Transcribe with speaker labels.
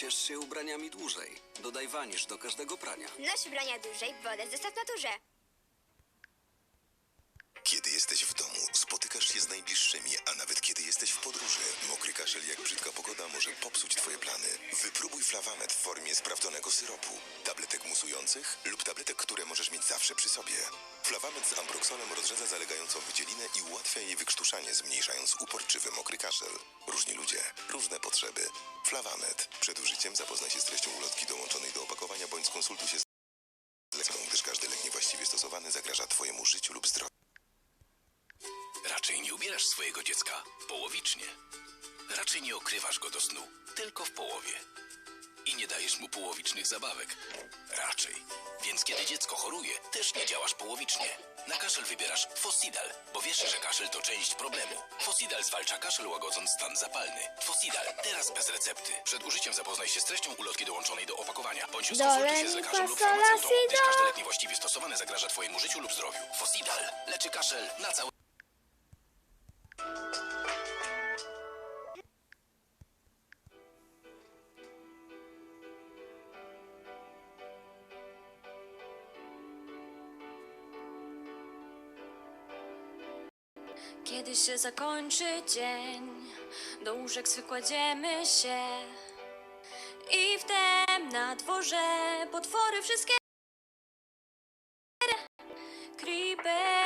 Speaker 1: Ciesz się ubraniami dłużej. Dodaj wanisz do każdego prania.
Speaker 2: Noś ubrania dłużej, wodę zostaw w naturze.
Speaker 3: Kiedy jesteś w domu, spotykasz się z najbliższymi, a nawet kiedy jesteś w podróży, mokry kaszel jak brzydka pogoda może popsuć twoje plany. Wypróbuj Flavamet w formie sprawdzonego syropu, tabletek musujących lub tabletek, które możesz mieć zawsze przy sobie. Flavamet z ambroxolem rozrzedza zalegającą wydzielinę i ułatwia jej wykrztuszanie, zmniejszając uporczywy mokry kaszel. Różni ludzie, różne potrzeby. Flavamet. Przed użyciem zapoznaj się z treścią ulotki dołączonej do opakowania bądź skonsultuj się z lekarem, gdyż każdy lek niewłaściwie stosowany zagraża twojemu życiu lub zdrowiu.
Speaker 4: Raczej nie ubierasz swojego dziecka połowicznie. Raczej nie okrywasz go do snu, tylko w połowie. Nie dajesz mu połowicznych zabawek. Raczej. Więc kiedy dziecko choruje, też nie działasz połowicznie. Na kaszel wybierasz Fosidal, bo wiesz, że kaszel to część problemu. Fosidal zwalcza kaszel łagodząc stan zapalny. Fosidal, teraz bez recepty. Przed użyciem zapoznaj się z treścią ulotki dołączonej do opakowania. Bądź skonsultuj się z lekarzem lub farmaceutą, gdyż
Speaker 2: do.
Speaker 4: lek niewłaściwie stosowany zagraża twojemu życiu lub zdrowiu. Fosidal leczy kaszel na cały
Speaker 5: Kiedy się zakończy dzień, do łóżek przykładziemy się. I wtem na dworze potwory wszystkie. Creeper.